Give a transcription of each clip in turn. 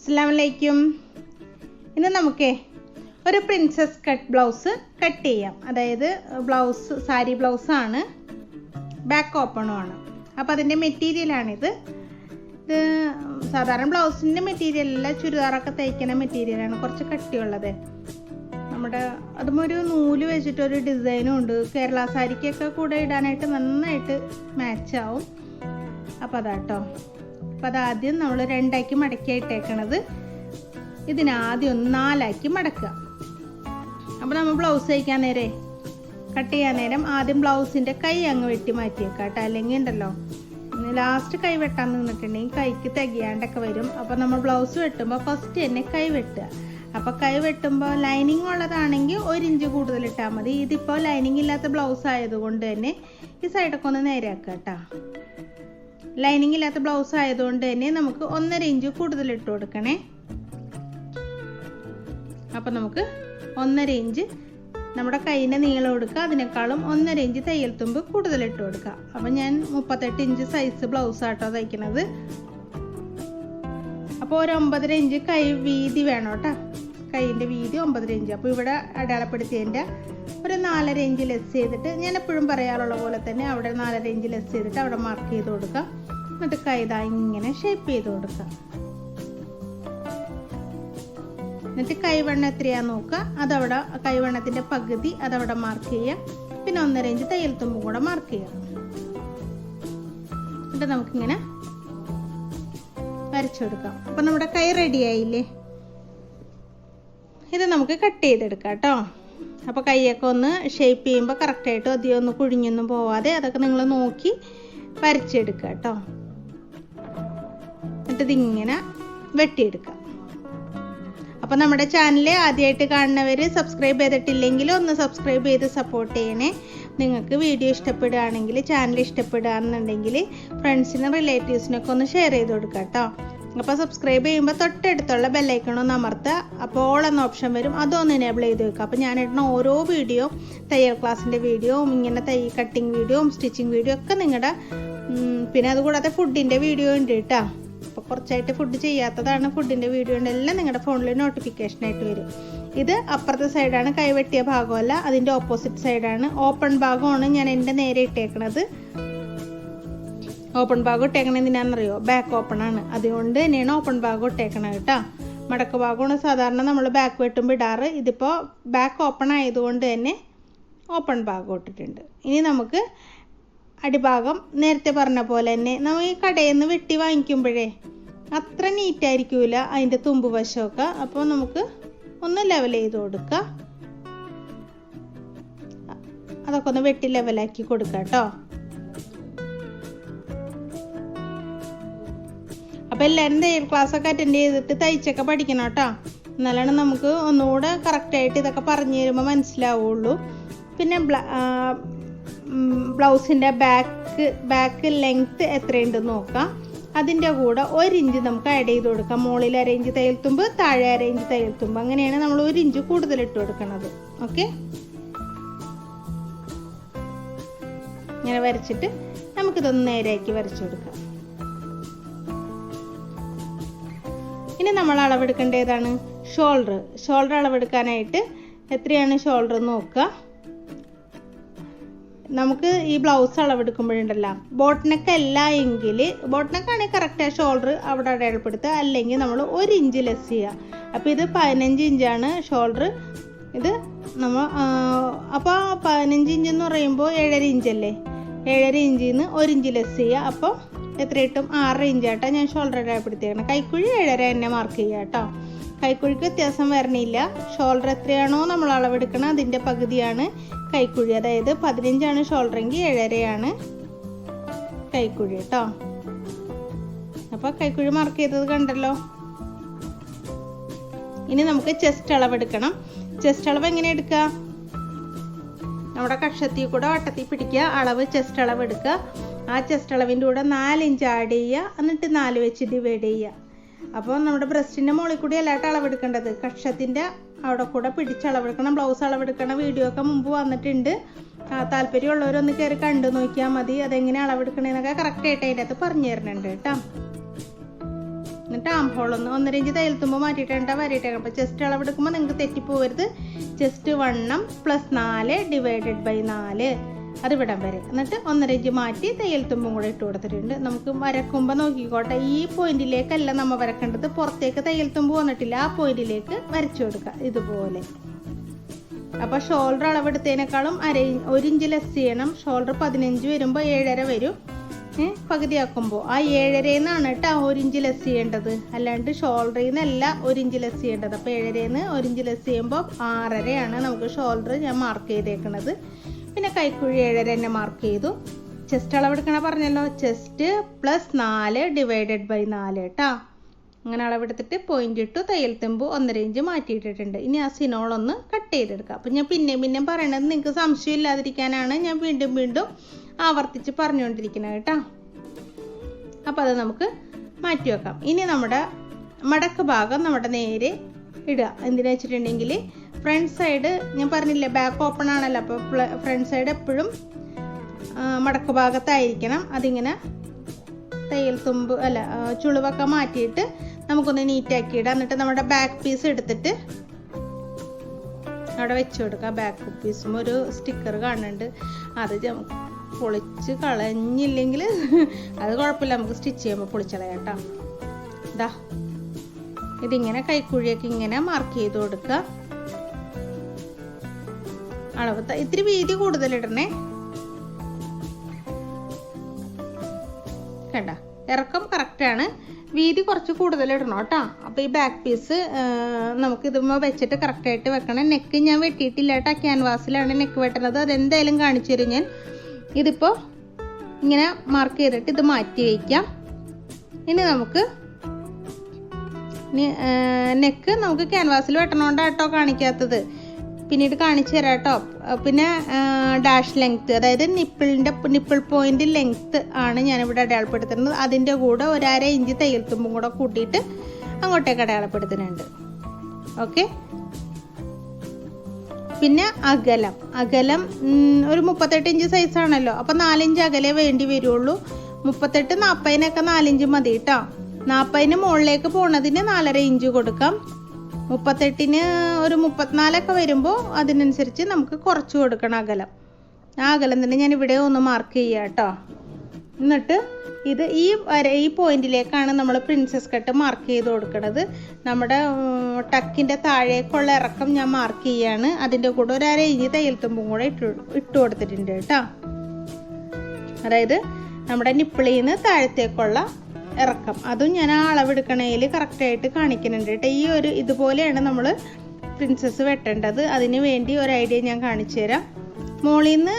അസ്സാമലൈക്കും ഇന്ന് നമുക്ക് ഒരു പ്രിൻസസ് കട്ട് ബ്ലൗസ് കട്ട് ചെയ്യാം. അതായത് ബ്ലൗസ് സാരി ബ്ലൗസാണ് ബാക്ക് ഓപ്പണും ആണ്. അപ്പോൾ അതിന്റെ മെറ്റീരിയലാണിത് ഇത്. സാധാരണ ബ്ലൗസിന്റെ മെറ്റീരിയലല്ല ചുരിദാറൊക്കെ തയ്ക്കുന്ന മെറ്റീരിയലാണ് കുറച്ച് കട്ടിയുള്ളത്. നമ്മുടെ അതും ഒരു നൂൽ വെച്ചിട്ടൊരു ഡിസൈനും ഉണ്ട്. കേരള സാരിക്കൊക്കെ കൂടെ ഇടാനായിട്ട് നന്നായിട്ട് മാച്ചാവും അപ്പോൾ അതാട്ടോ. അപ്പോൾ അതാദ്യം നമ്മൾ രണ്ടാക്കി മടക്കി ഇട്ടേക്കണത്. ഇതിനാദ്യം ഒന്ന് നാലാക്കി മടക്കുക. അപ്പോൾ നമ്മൾ ബ്ലൗസ് തയ്ക്കാൻ നേരെ കട്ട് ചെയ്യാൻ നേരം ആദ്യം ബ്ലൗസിന്റെ കൈ അങ്ങ് വെട്ടി മാറ്റിയേക്കാം കേട്ടോ അല്ലെങ്കിൽ ഉണ്ടല്ലോ ലാസ്റ്റ് കൈ വെട്ടാൻ നിന്നിട്ടുണ്ടെങ്കിൽ കൈക്ക് തികയാണ്ടൊക്കെ വരും. അപ്പോൾ നമ്മൾ ബ്ലൗസ് വെട്ടുമ്പോൾ ഫസ്റ്റ് തന്നെ കൈ വെട്ടുക. അപ്പോൾ കൈ വെട്ടുമ്പോൾ ലൈനിങ് ഉള്ളതാണെങ്കിൽ ഒരു ഇഞ്ച് കൂടുതൽ ഇട്ടാൽ മതി. ഇതിപ്പോൾ ലൈനിങ് ഇല്ലാത്ത ബ്ലൗസ് ആയതുകൊണ്ട് തന്നെ ഈ സൈഡൊക്കെ ഒന്ന് നേരെയാക്കുക കേട്ടോ ലൈനിങ് ഇല്ലാത്ത ബ്ലൗസ് ആയതുകൊണ്ട് തന്നെ നമുക്ക് ഒന്നര ഇഞ്ച് കൂടുതൽ ഇട്ട് കൊടുക്കണേ. അപ്പം നമുക്ക് ഒന്നര ഇഞ്ച് നമ്മുടെ കൈയിന്റെ നീളം എടുക്കുക. അതിനേക്കാളും ഒന്നര ഇഞ്ച് തയ്യൽ തുമ്പ് കൂടുതൽ ഇട്ട് കൊടുക്കുക. അപ്പം ഞാൻ മുപ്പത്തെട്ട് ഇഞ്ച് സൈസ് ബ്ലൗസ് ആട്ടോ തയ്ക്കുന്നത് അപ്പോൾ ഒരു ഒമ്പതര ഇഞ്ച് കൈ വീതി വേണം കേട്ടോ. കൈയിന്റെ വീതി ഒമ്പതര ഇഞ്ച് അപ്പോൾ ഇവിടെ അടയാളപ്പെടുത്തിയതിന്റെ ഒരു നാലര ഇഞ്ച് ലെസ് ചെയ്തിട്ട് ഞാൻ എപ്പോഴും പറയാറുള്ള പോലെ തന്നെ അവിടെ നാലര ഇഞ്ച് ലെസ് ചെയ്തിട്ട് അവിടെ മാർക്ക് ചെയ്ത് കൊടുക്കുക എന്നിട്ട് കൈത ഇങ്ങനെ ഷേപ്പ് ചെയ്ത് കൊടുക്കുക എന്നിട്ട് കൈവണ്ണം എത്രയാ നോക്കുക അതവിടെ കൈവണ്ണത്തിന്റെ പകുതി അതവിടെ മാർക്ക് ചെയ്യുക പിന്നെ ഒന്നര ഇഞ്ച് തയ്യൽ തുമ്പ് കൂടെ മാർക്ക് ചെയ്യുക എന്നിട്ട് നമുക്കിങ്ങനെ വരച്ചെടുക്കാം. അപ്പം നമ്മുടെ കൈ റെഡി ആയില്ലേ? ഇത് നമുക്ക് കട്ട് ചെയ്തെടുക്കാം കേട്ടോ അപ്പോൾ കൈയൊക്കെ ഒന്ന് ഷേപ്പ് ചെയ്യുമ്പോൾ കറക്റ്റായിട്ട് അധികം ഒന്ന് കുഴിഞ്ഞൊന്നും പോവാതെ അതൊക്കെ നിങ്ങൾ നോക്കി വരച്ചെടുക്കുക കേട്ടോ എന്നിട്ട് ഇതിങ്ങനെ വെട്ടിയെടുക്കാം. അപ്പം നമ്മുടെ ചാനൽ ആദ്യമായിട്ട് കാണുന്നവർ സബ്സ്ക്രൈബ് ചെയ്തിട്ടില്ലെങ്കിൽ ഒന്ന് സബ്സ്ക്രൈബ് ചെയ്ത് സപ്പോർട്ട് ചെയ്യണേ. നിങ്ങൾക്ക് വീഡിയോ ഇഷ്ടപ്പെടുകയാണെങ്കിൽ ചാനൽ ഇഷ്ടപ്പെടുകയാണെന്നുണ്ടെങ്കിൽ ഫ്രണ്ട്സിനും റിലേറ്റീവ്സിനൊക്കെ ഒന്ന് ഷെയർ ചെയ്ത് കൊടുക്കുക കേട്ടോ അപ്പോൾ സബ്സ്ക്രൈബ് ചെയ്യുമ്പോൾ തൊട്ടടുത്തുള്ള ബെല്ലൈക്കൺ ഒന്ന് അമർത്തുക. അപ്പോൾ ഓൾ എന്ന ഓപ്ഷൻ വരും. അതൊന്ന് എനേബിൾ ചെയ്ത് വെക്കുക. അപ്പോൾ ഞാൻ ഇടുന്ന ഓരോ വീഡിയോ തയ്യൽ ക്ലാസ്സിന്റെ വീഡിയോയും ഇങ്ങനെ തൈ കട്ടിങ് വീഡിയോ സ്റ്റിച്ചിങ് വീഡിയോ ഒക്കെ നിങ്ങളുടെ പിന്നെ അതുകൂടാതെ ഫുഡിന്റെ വീഡിയോ ഉണ്ട് കേട്ടോ അപ്പോൾ കുറച്ചായിട്ട് ഫുഡ് ചെയ്യാത്തതാണ് ഫുഡിന്റെ വീഡിയോ ഉണ്ടെല്ലാം നിങ്ങളുടെ ഫോണിൽ നോട്ടിഫിക്കേഷൻ ആയിട്ട് വരും. ഇത് അപ്പുറത്തെ സൈഡാണ് കൈവെട്ടിയ ഭാഗമല്ല അതിന്റെ ഓപ്പോസിറ്റ് സൈഡാണ് ഓപ്പൺ ഭാഗമാണ് ഞാൻ എന്റെ നേരെ ഇട്ടേക്കണത്. ഓപ്പൺ ഭാഗം ഇട്ടേക്കണത് എന്തിനാണെന്നറിയോ? ബാക്ക് ഓപ്പൺ ആണ്. അതുകൊണ്ട് തന്നെയാണ് ഓപ്പൺ ഭാഗം ഇട്ടേക്കണത് കേട്ടോ. മടക്ക ഭാഗമാണ് സാധാരണ നമ്മൾ ബാക്ക് വെട്ടുമ്പോൾ ഇടാറ്. ഇതിപ്പോൾ ബാക്ക് ഓപ്പൺ ആയതുകൊണ്ട് തന്നെ ഓപ്പൺ ഭാഗം ഇട്ടിട്ടുണ്ട്. ഇനി നമുക്ക് അടിഭാഗം നേരത്തെ പറഞ്ഞ പോലെ തന്നെ നമ്മൾ ഈ കടയിൽ നിന്ന് വെട്ടി വാങ്ങിക്കുമ്പോഴേ അത്ര നീറ്റായിരിക്കൂല അതിന്റെ തുമ്പ് വശമൊക്കെ. അപ്പോൾ നമുക്ക് ഒന്ന് ലെവൽ ചെയ്ത് കൊടുക്കുക അതൊക്കെ ഒന്ന് വെട്ടി ലെവലാക്കി കൊടുക്കുക കേട്ടോ. അപ്പോൾ എല്ലാവരും തയ്യൽ ക്ലാസ്സൊക്കെ അറ്റൻഡ് ചെയ്തിട്ട് തയ്ച്ചൊക്കെ പഠിക്കണം കേട്ടോ. എന്നാലാണ് നമുക്ക് ഒന്നുകൂടെ കറക്റ്റായിട്ട് ഇതൊക്കെ പറഞ്ഞു തരുമ്പോൾ മനസ്സിലാവുള്ളൂ. പിന്നെ ബ്ലൗസിന്റെ ബാക്ക് ബാക്ക് ലെങ്ത് എത്രയുണ്ടെന്ന് നോക്കാം. അതിന്റെ കൂടെ ഒരു ഇഞ്ച് നമുക്ക് ആഡ് ചെയ്ത് കൊടുക്കാം. മുകളിൽ അര ഇഞ്ച് തയ്യൽ തുമ്പ് താഴെ അര ഇഞ്ച് തയ്യൽ തുമ്പ് അങ്ങനെയാണ് നമ്മൾ ഒരു ഇഞ്ച് കൂടുതൽ ഇട്ട് കൊടുക്കുന്നത് ഓക്കെ ഇങ്ങനെ വരച്ചിട്ട് നമുക്കിതൊന്ന് നേരെയാക്കി വരച്ചു കൊടുക്കാം. ഇനി നമ്മൾ അളവെടുക്കേണ്ട ഏതാണ്? ഷോൾഡർ ഷോൾഡർ അളവെടുക്കാനായിട്ട് എത്രയാണ് ഷോൾഡർ നോക്കുക. നമുക്ക് ഈ ബ്ലൗസ് അളവെടുക്കുമ്പോഴുണ്ടല്ലോ. ബോട്ടനക്ക് അല്ല എങ്കിൽ ബോട്ടിനൊക്കെ ആണെങ്കിൽ കറക്റ്റ് ആ ഷോൾഡർ അവിടെ അടയാളപ്പെടുത്തുക. അല്ലെങ്കിൽ നമ്മൾ ഒരു ഇഞ്ച് ലെസ് ചെയ്യുക. അപ്പോൾ ഇത് പതിനഞ്ച് ഇഞ്ചാണ് ഷോൾഡർ ഇത് നമ്മൾ അപ്പോൾ പതിനഞ്ച് ഇഞ്ച് എന്ന് പറയുമ്പോൾ ഏഴര ഇഞ്ചല്ലേ ഏഴര ഇഞ്ചിൽ നിന്ന് ഒരു ഇഞ്ച് ലെസ് ചെയ്യുക. അപ്പോൾ എത്ര കിട്ടും? ആറര ഇഞ്ചാട്ടോ ഞാൻ ഷോൾഡർ അടയാളപ്പെടുത്തിയേക്കണം. കൈക്കുഴി ഏഴര തന്നെ മാർക്ക് ചെയ്യുക കേട്ടോ. കൈക്കുഴിക്ക് വ്യത്യാസം വരണില്ല. ഷോൾഡർ എത്രയാണോ നമ്മൾ അളവെടുക്കണം അതിന്റെ പകുതിയാണ് കൈക്കുഴി. അതായത് പതിനഞ്ചാണ് ഷോൾഡറെങ്കിൽ ഏഴരയാണ് കൈക്കുഴി കേട്ടോ അപ്പോൾ കൈക്കുഴി മാർക്ക് ചെയ്തത് കണ്ടല്ലോ. ഇനി നമുക്ക് ചെസ്റ്റ് അളവെടുക്കണം. ചെസ്റ്റ് അളവ് എങ്ങനെ എടുക്കുക നമ്മുടെ കക്ഷത്തിൽ കൂടെ വട്ടത്തിൽ പിടിക്കുക. അളവ് ചെസ്റ്റ് അളവ് എടുക്കുക. ആ ചെസ്റ്റ് അളവിന്റെ കൂടെ നാലിഞ്ച് ആഡ് ചെയ്യുക. എന്നിട്ട് നാല് വെച്ച് ഡിവൈഡ് ചെയ്യുക. അപ്പോൾ നമ്മുടെ ബ്രസ്റ്റിന്റെ മുകളിൽ കൂടി അല്ലാട്ട് അളവെടുക്കേണ്ടത്. കക്ഷത്തിന്റെ അവിടെ കൂടെ പിടിച്ച് അളവെടുക്കണം. ബ്ലൗസ് അളവെടുക്കണ വീഡിയോ ഒക്കെ മുമ്പ് വന്നിട്ടുണ്ട്. താല്പര്യമുള്ളവരൊന്ന് കയറി കണ്ടു നോക്കിയാൽ മതി. അതെങ്ങനെ അളവെടുക്കണേന്നൊക്കെ കറക്റ്റായിട്ട് അതിന്റെ അകത്ത് പറഞ്ഞു തരുന്നുണ്ട് കേട്ടോ. എന്നിട്ട് ആം ഹോൾ ഒന്ന് ഒന്നര ഇഞ്ച് തയ്യൽ മാറ്റിയിട്ടേണ്ട മാറ്റിയിട്ടുണ്ട് വരയിട്ടേക്കണം. അപ്പോൾ ചെസ്റ്റ് അളവെടുക്കുമ്പോൾ നിങ്ങൾക്ക് തെറ്റിപ്പോവരുത്. ചെസ്റ്റ് വണ്ണം പ്ലസ് നാല് ഡിവൈഡഡ് ബൈ നാല്. അത് ഇവിടം വരെ. എന്നിട്ട് ഒന്നര ഇഞ്ച് മാറ്റി തയ്യൽ തുമ്പും കൂടെ ഇട്ട് കൊടുത്തിട്ടുണ്ട്. നമുക്ക് വരക്കുമ്പോൾ നോക്കിക്കോട്ടെ ഈ പോയിന്റിലേക്കല്ല നമ്മൾ വരക്കേണ്ടത്. പുറത്തേക്ക് തയ്യൽ തുമ്പ് വന്നിട്ടില്ല. ആ പോയിന്റിലേക്ക് വരച്ചു കൊടുക്കുക. ഇതുപോലെ. അപ്പോൾ ഷോൾഡർ അളവെടുത്തതിനേക്കാളും അര ഒരു ഇഞ്ച് ലെസ് ചെയ്യണം. ഷോൾഡർ പതിനഞ്ച് വരുമ്പോൾ ഏഴര വരും. പകുതിയാക്കുമ്പോൾ ആ ഏഴരയിൽ കേട്ടോ ഒരു ഇഞ്ച് ലെസ് ചെയ്യേണ്ടത്. അല്ലാണ്ട് ഷോൾഡറിൽ നിന്നല്ല ഒരു ഇഞ്ച് ലെസ് ചെയ്യേണ്ടത്. അപ്പോൾ ഏഴരയിൽ നിന്ന് ഒരു ഇഞ്ച് ലെസ് ചെയ്യുമ്പോൾ ആറരയാണ് നമുക്ക് ഷോൾഡർ ഞാൻ മാർക്ക് ചെയ്തേക്കണത്. പിന്നെ കൈക്കുഴി ഏഴര തന്നെ മാർക്ക് ചെയ്തു. ചെസ്റ്റ് അളവെടുക്കണ പറഞ്ഞല്ലോ. ചെസ്റ്റ് പ്ലസ് നാല് ഡിവൈഡഡ് ബൈ നാല് കേട്ടോ അങ്ങനെ അളവെടുത്തിട്ട് പോയിന്റ് ഇട്ടു. തയ്യൽ തുമ്പ് ഒന്നര ഇഞ്ച് മാറ്റിയിട്ടിട്ടുണ്ട്. ഇനി ആ സിനോൾ ഒന്ന് കട്ട് ചെയ്തെടുക്കുക അപ്പം ഞാൻ പിന്നെ പിന്നെയും പറയണത് നിങ്ങൾക്ക് സംശയം ഇല്ലാതിരിക്കാനാണ് ഞാൻ വീണ്ടും വീണ്ടും ആവർത്തിച്ച് പറഞ്ഞുകൊണ്ടിരിക്കുന്നത് കേട്ടോ അപ്പോൾ അത് നമുക്ക് മാറ്റി വെക്കാം. ഇനി നമ്മുടെ മടക്ക് ഭാഗം നമ്മുടെ നേരെ ഇടുക. എന്തിനാ വെച്ചിട്ടുണ്ടെങ്കിൽ ഫ്രണ്ട് സൈഡ് ഞാൻ പറഞ്ഞില്ലേ ബാക്ക് ഓപ്പൺ ആണല്ലോ അപ്പോൾ ഫ്രണ്ട് സൈഡ് എപ്പോഴും മടക്കു ഭാഗത്തായിരിക്കണം. അതിങ്ങനെ തയ്യൽ തുമ്പ് അല്ല ചുളിവൊക്കെ മാറ്റിയിട്ട് നമുക്കൊന്ന് നീറ്റാക്കി ഇടാം. എന്നിട്ട് നമ്മുടെ ബാക്ക് പീസ് എടുത്തിട്ട് അവിടെ വെച്ച് കൊടുക്കുക ബാക്ക് പീസും ഒരു സ്റ്റിക്കർ കാണുന്നുണ്ട്. അത് പൊളിച്ച് കളഞ്ഞില്ലെങ്കിൽ അത് കുഴപ്പമില്ല. നമുക്ക് സ്റ്റിച്ച് ചെയ്യുമ്പോൾ പൊളിച്ചളയാം കേട്ടോ. ഇതാ ഇതിങ്ങനെ കൈക്കുഴിയൊക്കെ ഇങ്ങനെ മാർക്ക് ചെയ്ത് കൊടുക്കുക. അളവ് ഇത്തിരി വീതി കൂടുതലിടണേ. കണ്ട ഇറക്കം കറക്റ്റാണ് വീതി കുറച്ച് കൂടുതൽ ഇടണം കേട്ടോ. അപ്പോൾ ഈ ബാക്ക് പീസ് നമുക്ക് ഇതുമ്പോൾ വെച്ചിട്ട് കറക്റ്റായിട്ട് വെക്കണം. നെക്ക് ഞാൻ വെട്ടിയിട്ടില്ല കേട്ടോ. ക്യാൻവാസിലാണ് നെക്ക് വെട്ടണത് അതെന്തായാലും കാണിച്ചു തരും ഞാൻ. ഇതിപ്പോൾ ഇങ്ങനെ മാർക്ക് ചെയ്തിട്ട് ഇത് മാറ്റി വയ്ക്കാം. ഇനി നമുക്ക് നെക്ക് നമുക്ക് ക്യാൻവാസിൽ വെട്ടണോണ്ടാട്ടോ കാണിക്കാത്തത്. പിന്നീട് കാണിച്ചു തരാം കേട്ടോ. പിന്നെ ഡാഷ് ലെങ്ത്ത് അതായത് നിപ്പിളിന്റെ നിപ്പിൾ പോയിന്റ് ലെങ്ത്ത് ആണ് ഞാനിവിടെ അടയാളപ്പെടുത്തുന്നത്. അതിന്റെ കൂടെ ഒരര ഇഞ്ച് തയ്യൽ തുമ്പും കൂടെ കൂട്ടിയിട്ട് അങ്ങോട്ടേക്ക് അടയാളപ്പെടുത്തുന്നുണ്ട്. ഓക്കെ? പിന്നെ അകലം. അകലം ഒരു മുപ്പത്തെട്ട് ഇഞ്ച് സൈസ് ആണല്ലോ. അപ്പം നാലിഞ്ച് അകലേ വേണ്ടി വരുള്ളൂ. മുപ്പത്തെട്ട് നാൽപ്പതിനൊക്കെ നാലിഞ്ച് മതി കേട്ടോ. നാൽപ്പതിന് മുകളിലേക്ക് പോണതിന് നാലര ഇഞ്ച് കൊടുക്കാം. മുപ്പത്തെട്ടിന് ഒരു മുപ്പത്തിനാലൊക്കെ വരുമ്പോൾ അതിനനുസരിച്ച് നമുക്ക് കുറച്ച് കൊടുക്കണം അകലം. ആ അകലം തന്നെ ഞാൻ ഇവിടെ ഒന്ന് മാർക്ക് ചെയ്യാം കേട്ടോ എന്നിട്ട് ഇത് ഈ വര ഈ പോയിന്റിലേക്കാണ് നമ്മൾ പ്രിൻസസ് കട്ട് മാർക്ക് ചെയ്ത് കൊടുക്കുന്നത് നമ്മുടെ ടക്കിന്റെ താഴേക്കുള്ള ഇറക്കം ഞാൻ മാർക്ക് ചെയ്യാണ്. അതിന്റെ കൂടെ ഒരു അര ഇഞ്ച് തയ്യൽ തുമ്പും കൂടെ ഇട്ട് ഇട്ട് കൊടുത്തിട്ടുണ്ട് കേട്ടോ അതായത് നമ്മുടെ നിപ്പിളിയിൽ നിന്ന് താഴത്തേക്കുള്ള ഇറക്കം. അതും ഞാൻ ആ അളവെടുക്കണേൽ കറക്റ്റായിട്ട് കാണിക്കുന്നുണ്ട് കേട്ടോ ഈ ഒരു ഇതുപോലെയാണ് നമ്മൾ പ്രിൻസസ് വെട്ടേണ്ടത്. അതിന് വേണ്ടി ഒരു ഐഡിയ ഞാൻ കാണിച്ചു തരാം. മോളിൽ നിന്ന്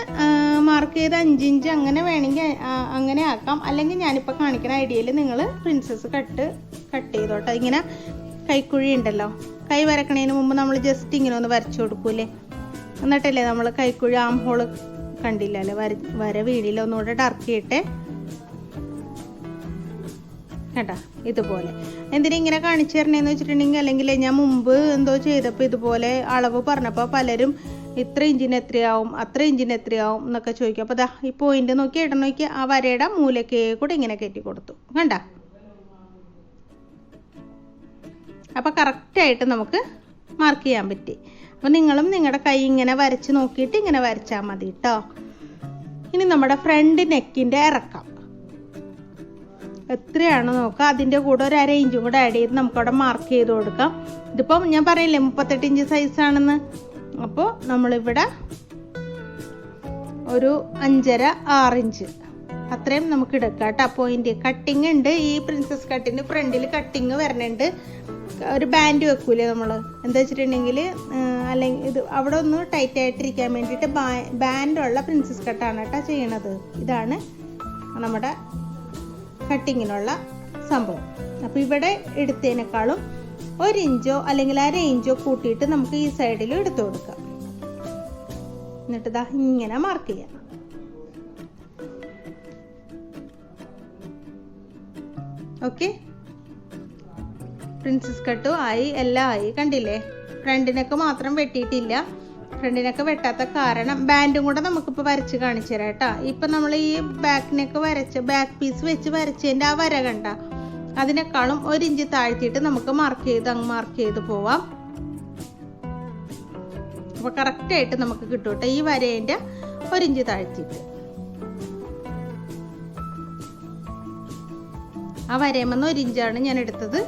മാർക്ക് ചെയ്ത് അഞ്ചിഞ്ച് അങ്ങനെ വേണമെങ്കിൽ അങ്ങനെ ആക്കാം. അല്ലെങ്കിൽ ഞാനിപ്പോൾ കാണിക്കുന്ന ഐഡിയയിൽ നിങ്ങൾ പ്രിൻസസ് കട്ട് കട്ട് ചെയ്തോട്ടെ. ഇങ്ങനെ കൈക്കുഴി ഉണ്ടല്ലോ. കൈ വരക്കണതിന് മുമ്പ് നമ്മൾ ജസ്റ്റ് ഇങ്ങനെ ഒന്ന് വരച്ചു കൊടുക്കൂലേ എന്നിട്ടല്ലേ നമ്മൾ കൈക്കുഴി ആം ഹോൾ കണ്ടില്ല അല്ലേ വര വര വീടില്ല ഒന്നുകൂടെ ഡർക്ക് ചെയ്യട്ടെ. കേട്ടാ ഇതുപോലെ. എന്തിനാ ഇങ്ങനെ കാണിച്ചു തരണേന്ന് വെച്ചിട്ടുണ്ടെങ്കിൽ അല്ലെങ്കിൽ ഞാൻ മുമ്പ് എന്തോ ചെയ്തപ്പോൾ ഇതുപോലെ അളവ് പറഞ്ഞപ്പോൾ പലരും ഇത്ര ഇഞ്ചിന് എത്രയാവും അത്ര ഇഞ്ചിന് എത്രയാവും എന്നൊക്കെ ചോദിക്കും. അപ്പോൾ ദാ ഈ പോയിന്റ് നോക്കി ഇടം നോക്കി ആ വരയുടെ മൂലക്കേ കൂടെ ഇങ്ങനെ കയറ്റി കൊടുത്തു. കണ്ട? അപ്പോൾ കറക്റ്റായിട്ട് നമുക്ക് മാർക്ക് ചെയ്യാൻ പറ്റി. അപ്പോൾ നിങ്ങളും നിങ്ങളുടെ കൈ ഇങ്ങനെ വരച്ച് നോക്കിയിട്ട് ഇങ്ങനെ വരച്ചാൽ മതി കേട്ടോ ഇനി നമ്മുടെ ഫ്രണ്ട് നെക്കിന്റെ ഇറക്കം. എത്രയാണ് നോക്കുക അതിന്റെ കൂടെ ഒരു അര ഇഞ്ചും കൂടെ ആഡ് ചെയ്ത് നമുക്കവിടെ മാർക്ക് ചെയ്ത് കൊടുക്കാം. ഇതിപ്പം ഞാൻ പറയില്ലേ മുപ്പത്തെട്ട് ഇഞ്ച് സൈസാണെന്ന് അപ്പോൾ നമ്മളിവിടെ ഒരു അഞ്ചര ആറിഞ്ച് അത്രയും നമുക്ക് എടുക്കാം കേട്ടോ. പോയിന്റ് കട്ടിങ് ഉണ്ട്. ഈ പ്രിൻസസ് കട്ടിന് ഫ്രണ്ടിൽ കട്ടിങ് വരണുണ്ട്. ഒരു ബാൻഡ് വെക്കൂലേ നമ്മൾ എന്താ വെച്ചിട്ടുണ്ടെങ്കിൽ അല്ലെങ്കിൽ ഇത് അവിടെ ഒന്ന് ടൈറ്റ് ആയിട്ടിരിക്കാൻ വേണ്ടിയിട്ട് ബാൻഡുള്ള പ്രിൻസസ് കട്ടാണ് കേട്ടോ ചെയ്യണത്. ഇതാണ് നമ്മുടെ കട്ടിങ്ങിനുള്ള സംഭവം. അപ്പോൾ ഇവിടെ എടുത്തതിനേക്കാളും ഒരു ഇഞ്ചോ അല്ലെങ്കിൽ അര ഇഞ്ചോ കൂട്ടിയിട്ട് നമുക്ക് ഈ സൈഡിൽ എടുത്തു കൊടുക്കാം. എന്നിട്ട് ഇതാ ഇങ്ങനെ മാർക്ക് ചെയ്യാം. ഓക്കെ പ്രിൻസസ് കട്ടും ആയി എല്ലാം ആയി. കണ്ടില്ലേ? ഫ്രണ്ടിനൊക്കെ മാത്രം വെട്ടിയിട്ടില്ല. ഫ്രണ്ടിനൊക്കെ വെട്ടാത്ത കാരണം ബാൻഡും കൂടെ നമുക്കിപ്പോൾ വരച്ച് കാണിച്ചു തരാം കേട്ടോ. ഇപ്പം നമ്മൾ ഈ ബാക്കിനൊക്കെ വരച്ച് ബാക്ക് പീസ് വെച്ച് വരച്ചതിന്റെ ആ വര കണ്ട അതിനേക്കാളും ഒരു ഇഞ്ച് താഴ്ത്തിയിട്ട് നമുക്ക് മാർക്ക് ചെയ്ത് അങ്ങ് മാർക്ക് ചെയ്ത് പോവാം. അപ്പോൾ കറക്റ്റായിട്ട് നമുക്ക് കിട്ടും കേട്ടോ ഈ വരേന്റെ ഒരു ഇഞ്ച് താഴ്ത്തിയിട്ട്. ആ വരയുമെന്ന് ഒരു ഇഞ്ചാണ് ഞാൻ എടുത്തത്.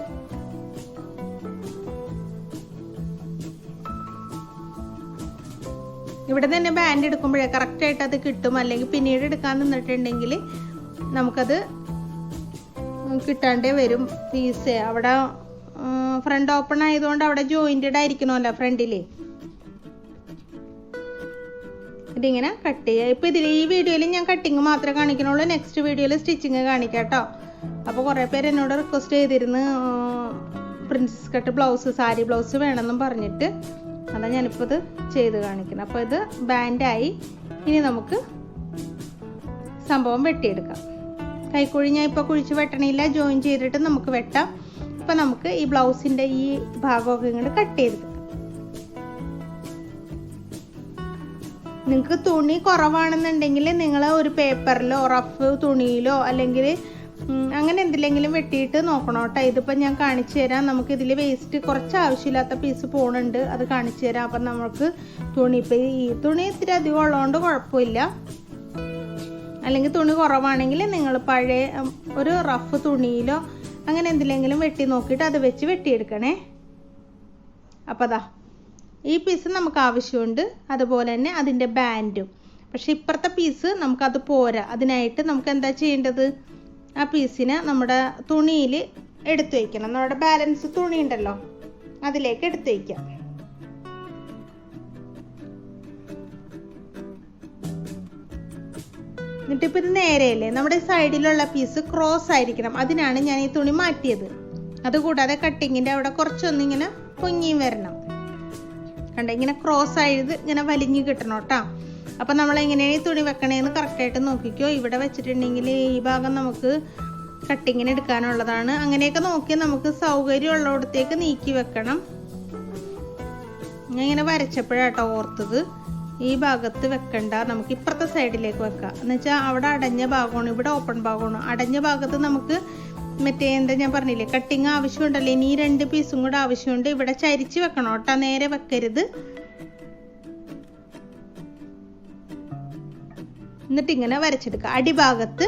ഇവിടെ തന്നെ ബാൻഡ് എടുക്കുമ്പോഴേ കറക്റ്റായിട്ട് അത് കിട്ടും. അല്ലെങ്കിൽ പിന്നീട് എടുക്കാൻ നിന്നിട്ടുണ്ടെങ്കിൽ നമുക്കത് കിട്ടാണ്ടേ വരും പീസ് അവിടെ ഫ്രണ്ട് ഓപ്പൺ ആയതുകൊണ്ട് അവിടെ ജോയിന്റഡ് ആയിരിക്കണമല്ലോ ഫ്രണ്ടിൽ ഇതിങ്ങനെ കട്ട് ചെയ്യുക. ഇപ്പോൾ ഇതിൽ ഈ വീഡിയോയിൽ ഞാൻ കട്ടിങ് മാത്രമേ കാണിക്കണുള്ളൂ. നെക്സ്റ്റ് വീഡിയോയിൽ സ്റ്റിച്ചിങ് കാണിക്കാം കേട്ടോ. അപ്പോൾ കുറേ പേര് എന്നോട് റിക്വസ്റ്റ് ചെയ്തിരുന്നു princess cut blouse sari blouse വേണമെന്നും പറഞ്ഞിട്ട്. അതാണ് ഞാനിപ്പോൾ ഇത് ചെയ്ത് കാണിക്കുന്നത്. അപ്പോൾ ഇത് ബാൻഡായി ഇനി നമുക്ക് സംഭവം വെട്ടിയെടുക്കാം. കൈക്കുഴി ഞാൻ ഇപ്പോൾ കുഴിച്ച് വെട്ടണില്ല. ജോയിൻ ചെയ്തിട്ട് നമുക്ക് വെട്ടാം. ഇപ്പം നമുക്ക് ഈ ബ്ലൗസിന്റെ ഈ ഭാഗമൊക്കെ ഇങ്ങോട്ട് കട്ട് ചെയ്തെടുക്കാം നിങ്ങൾക്ക് തുണി കുറവാണെന്നുണ്ടെങ്കിൽ നിങ്ങൾ ഒരു പേപ്പറിലോ റഫ് തുണിയിലോ അല്ലെങ്കിൽ അങ്ങനെ എന്തിലെങ്കിലും വെട്ടിയിട്ട് നോക്കണം കേട്ടോ ഇതിപ്പോൾ ഞാൻ കാണിച്ചു തരാം. നമുക്ക് ഇതിൽ വേസ്റ്റ് കുറച്ച് ആവശ്യമില്ലാത്ത പീസ് പോണുണ്ട്. അത് കാണിച്ചു തരാം. അപ്പം നമുക്ക് തുണി ഇപ്പം ഈ തുണി ഇത്തിരി അധികം ഉള്ളതുകൊണ്ട് കുഴപ്പമില്ല. അല്ലെങ്കിൽ തുണി കുറവാണെങ്കിൽ നിങ്ങൾ പഴയ ഒരു റഫ് തുണിയിലോ അങ്ങനെ എന്തിലെങ്കിലും വെട്ടി നോക്കിയിട്ട് അത് വെച്ച് വെട്ടിയെടുക്കണേ. അപ്പോൾ അതാ ഈ പീസ് നമുക്ക് ആവശ്യമുണ്ട്. അതുപോലെ തന്നെ അതിന്റെ ബാൻഡും പക്ഷെ ഇപ്പുറത്തെ പീസ് നമുക്കത് പോരാ. അതിനായിട്ട് നമുക്ക് എന്താ ചെയ്യേണ്ടത്? ആ പീസിനെ നമ്മുടെ തുണിയിൽ എടുത്തു വയ്ക്കണം നമ്മുടെ ബാലൻസ് തുണി ഉണ്ടല്ലോ അതിലേക്ക് എടുത്തു വയ്ക്കാം എന്നിട്ട് ഇപ്പം ഇത് നേരെയല്ലേ നമ്മുടെ സൈഡിലുള്ള പീസ് ക്രോസ് ആയിരിക്കണം. അതിനാണ് ഞാൻ ഈ തുണി മാറ്റിയത്. അതുകൂടാതെ കട്ടിങ്ങിന്റെ അവിടെ കുറച്ചൊന്നിങ്ങനെ പൊങ്ങിയും വരണം. കണ്ട ഇങ്ങനെ ക്രോസ് ആയത് ഇങ്ങനെ വലിഞ്ഞ് കിട്ടണം കേട്ടോ. അപ്പം നമ്മൾ എങ്ങനെയാണ് ഈ തുണി വെക്കണേന്ന് കറക്റ്റായിട്ട് നോക്കിക്കോ. ഇവിടെ വെച്ചിട്ടുണ്ടെങ്കിൽ ഈ ഭാഗം നമുക്ക് കട്ടിങ്ങിന് എടുക്കാനുള്ളതാണ്. അങ്ങനെയൊക്കെ നോക്കി നമുക്ക് സൗകര്യമുള്ളിടത്തേക്ക് നീക്കി വെക്കണം. ഇങ്ങനെ വരച്ചപ്പോഴാട്ടോ ഓർത്തത്. ഈ ഭാഗത്ത് വെക്കണ്ട നമുക്ക് ഇപ്പുറത്തെ സൈഡിലേക്ക് വെക്കാം. എന്ന് വെച്ചാൽ അവിടെ അടഞ്ഞ ഭാഗമാണ് ഇവിടെ ഓപ്പൺ ഭാഗമാണ്. അടഞ്ഞ ഭാഗത്ത് നമുക്ക് മറ്റേ എന്താ ഞാൻ പറഞ്ഞില്ലേ കട്ടിങ് ആവശ്യമുണ്ടല്ലോ. ഇനി രണ്ട് പീസും കൂടെ ആവശ്യമുണ്ട്. ഇവിടെ ചരിച്ച് വെക്കണം കേട്ടോ. നേരെ വെക്കരുത്. എന്നിട്ട് ഇങ്ങനെ വരച്ചെടുക്കുക. അടിഭാഗത്ത്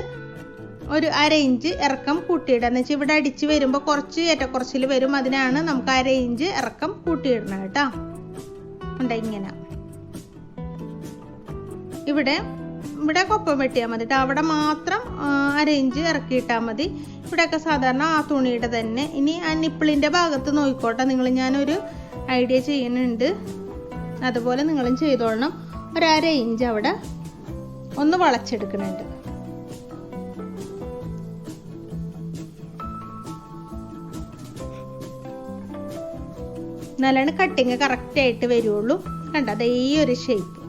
ഒരു അര ഇഞ്ച് ഇറക്കം കൂട്ടിയിടുക. എന്ന് വെച്ചാൽ ഇവിടെ അടിച്ച് വരുമ്പോൾ കുറച്ച് ഏറ്റക്കുറച്ചിൽ വരും. അതിനാണ് നമുക്ക് അര ഇഞ്ച് ഇറക്കം കൂട്ടിയിടണം കേട്ടോ. ഉണ്ട് ഇങ്ങനെ. ഇവിടെ ഇവിടെ കൊപ്പം വെട്ടിയാൽ മതി കേട്ടോ. അവിടെ മാത്രം അര ഇഞ്ച് ഇറക്കിയിട്ടാൽ മതി. ഇവിടെയൊക്കെ സാധാരണ ആ തുണിയുടെ തന്നെ. ഇനി ആ നിപ്പിളിന്റെ ഭാഗത്ത് നോക്കിക്കോട്ടെ. നിങ്ങൾ ഞാനൊരു ഐഡിയ ചെയ്യുന്നുണ്ട്. അതുപോലെ നിങ്ങളും ചെയ്തോളണം. ഒരു അര ഇഞ്ച് അവിടെ ഒന്ന് വളച്ചെടുക്കുന്നുണ്ട് നല്ലോണം കട്ടിങ് കറക്റ്റ് ആയിട്ട് വരുള്ളൂ കണ്ട? അതേ ഒരു ഷേപ്പ്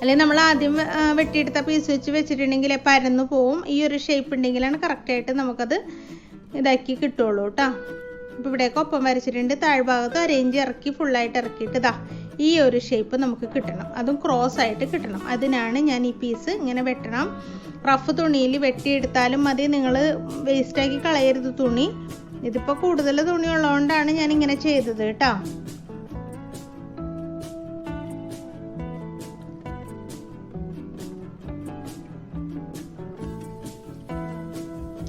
അല്ലെങ്കിൽ നമ്മൾ ആദ്യം വെട്ടിയെടുത്ത പീസ് വെച്ച് വെച്ചിട്ടുണ്ടെങ്കിൽ പരന്നു പോവും. ഈ ഒരു ഷേപ്പ് ഉണ്ടെങ്കിലാണ് കറക്റ്റായിട്ട് നമുക്കത് ഇതാക്കി കിട്ടുള്ളൂ കേട്ടോ അപ്പോൾ ഇവിടെയൊക്കെ ഒപ്പം വരച്ചിട്ടുണ്ട്. താഴ്ഭാഗത്ത് അരേഞ്ച് ഇറക്കി ഫുള്ളായിട്ട് ഇറക്കിയിട്ട് ഇതാ ഈ ഒരു ഷേപ്പ് നമുക്ക് കിട്ടണം. അതും ക്രോസ് ആയിട്ട് കിട്ടണം. അതിനാണ് ഞാൻ ഈ പീസ് ഇങ്ങനെ വെട്ടണം. റഫ് തുണിയിൽ വെട്ടിയെടുത്താലും മതി. നിങ്ങൾ വേസ്റ്റാക്കി കളയരുത് തുണി. ഇതിപ്പോൾ കൂടുതൽ തുണി ഉള്ളതുകൊണ്ടാണ് ഞാൻ ഇങ്ങനെ ചെയ്തത് കേട്ടോ.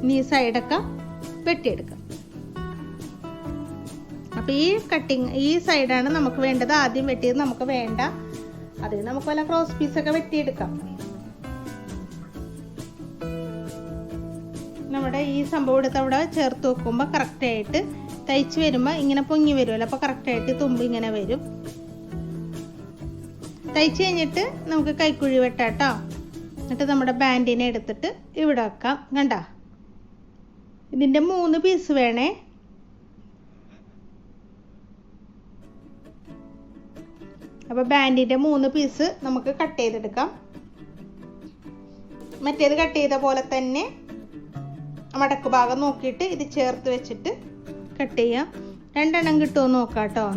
ഇനി സൈഡൊക്കെ വെട്ടിയെടുക്കാം. അപ്പോൾ ഈ കട്ടിങ് ഈ സൈഡാണ് നമുക്ക് വേണ്ടത്. ആദ്യം വെട്ടിയത് നമുക്ക് വേണ്ട. അതിൽ നമുക്ക് വല്ല ക്രോസ് പീസൊക്കെ വെട്ടിയെടുക്കാം. നമ്മുടെ ഈ സംഭവം എടുത്ത് അവിടെ ചേർത്ത് വെക്കുമ്പോൾ കറക്റ്റായിട്ട് തയ്ച്ച് വരുമ്പോൾ ഇങ്ങനെ പൊങ്ങി വരുമല്ലോ. അപ്പോൾ കറക്റ്റായിട്ട് തുമ്പ് ഇങ്ങനെ വരും. തയ്ച്ച് കഴിഞ്ഞിട്ട് നമുക്ക് കൈക്കുഴി വെട്ടാട്ടോ. എന്നിട്ട് നമ്മുടെ ബാൻഡിനെ എടുത്തിട്ട് ഇവിടെ വെക്കാം. കണ്ട? ഇതിന്റെ മൂന്ന് പീസ് വേണേ. അപ്പോൾ ബാൻഡിന്റെ മൂന്ന് പീസ് നമുക്ക് കട്ട് ചെയ്തെടുക്കാം. മറ്റേത് കട്ട് ചെയ്ത പോലെ തന്നെ മടക്ക് ഭാഗം നോക്കിയിട്ട് ഇത് ചേർത്ത് വെച്ചിട്ട് കട്ട് ചെയ്യാം. രണ്ടെണ്ണം കിട്ടുമോ നോക്കാം കേട്ടോ.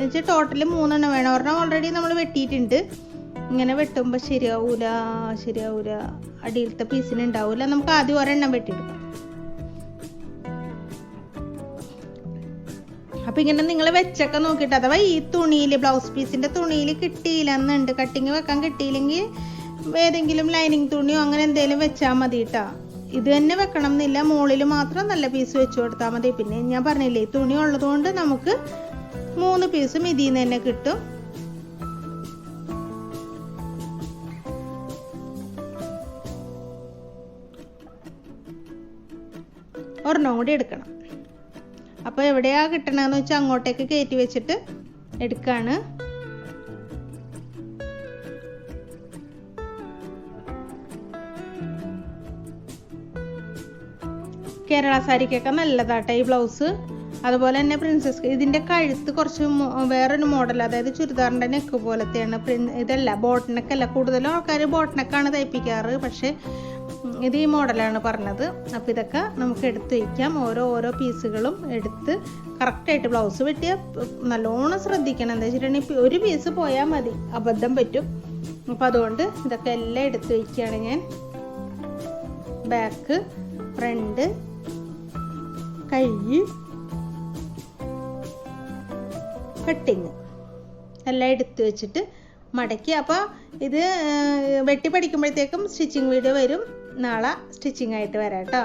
വെച്ചാൽ ടോട്ടൽ മൂന്നെണ്ണം വേണം. ഒരെണ്ണം ഓൾറെഡി നമ്മൾ വെട്ടിയിട്ടുണ്ട്. ഇങ്ങനെ വെട്ടുമ്പോൾ ശരിയാവൂല ശരിയാവൂല. അടിയിലത്തെ പീസിന് ഉണ്ടാവൂല. നമുക്ക് ആദ്യം ഒരെണ്ണം വെട്ടിയെടുക്കാം. അപ്പം ഇങ്ങനെ നിങ്ങൾ വെച്ചൊക്കെ നോക്കിയിട്ട്. അഥവാ ഈ തുണിയിൽ ബ്ലൗസ് പീസിന്റെ തുണിയിൽ കിട്ടിയില്ല എന്നുണ്ട്. കട്ടിങ് വെക്കാൻ കിട്ടിയില്ലെങ്കിൽ ഏതെങ്കിലും ലൈനിങ് തുണിയോ അങ്ങനെ എന്തെങ്കിലും വെച്ചാൽ മതി കേട്ടോ ഇത് തന്നെ വെക്കണം എന്നില്ല മുകളിൽ മാത്രം നല്ല പീസ് വെച്ച് കൊടുത്താൽ മതി. പിന്നെ ഞാൻ പറഞ്ഞില്ലേ തുണി ഉള്ളതുകൊണ്ട് നമുക്ക് മൂന്ന് പീസും ഇതിൽ നിന്ന് തന്നെ കിട്ടും. ഒരെണ്ണം കൂടി എടുക്കണം. അപ്പോൾ എവിടെയാ കിട്ടണമെന്ന് വെച്ചാൽ അങ്ങോട്ടേക്ക് കയറ്റി വെച്ചിട്ട് എടുക്കുകയാണ് കേരള സാരിക്കൊക്കെ നല്ലതാട്ടെ ഈ ബ്ലൗസ്. അതുപോലെ തന്നെ പ്രിൻസസ് ഇതിന്റെ കഴുത്ത് കുറച്ച് വേറൊരു മോഡൽ അതായത് ചുരിദാറിന്റെ നെക്ക് പോലത്തെയാണ്. പ്രിൻ ഇതല്ല ബോട്ട് നെക്കല്ല കൂടുതലും ആൾക്കാർ ബോട്ട് തയ്പ്പിക്കാറ്. പക്ഷേ ഇത് ഈ മോഡലാണ് പറഞ്ഞത്. അപ്പോൾ ഇതൊക്കെ നമുക്ക് എടുത്ത് വയ്ക്കാം ഓരോ ഓരോ പീസുകളും എടുത്ത് കറക്റ്റായിട്ട് ബ്ലൗസ് വെട്ടിയാൽ നല്ലോണം ശ്രദ്ധിക്കണം. എന്താ വെച്ചിട്ടുണ്ടെങ്കിൽ ഒരു പീസ് പോയാൽ മതി. അബദ്ധം പറ്റും. അപ്പോൾ അതുകൊണ്ട് ഇതൊക്കെ എല്ലാം എടുത്ത് വയ്ക്കുകയാണ് ഞാൻ. ബാക്ക് ഫ്രണ്ട് കൈ കട്ടിങ് എല്ലാം എടുത്ത് വെച്ചിട്ട് മടക്കി. അപ്പോൾ ഇത് വെട്ടി പഠിക്കുമ്പോഴത്തേക്കും സ്റ്റിച്ചിങ് വീഡിയോ വരും. നാളെ സ്റ്റിച്ചിങ് ആയിട്ട് വരാം കേട്ടോ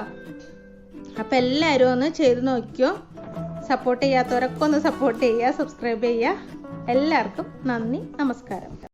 അപ്പം എല്ലാവരും ഒന്ന് ചെയ്ത് നോക്കിയോ. സപ്പോർട്ട് ചെയ്യാത്തവരൊക്കെ ഒന്ന് സപ്പോർട്ട് ചെയ്യുക സബ്സ്ക്രൈബ് ചെയ്യുക. എല്ലാവർക്കും നന്ദി നമസ്കാരം.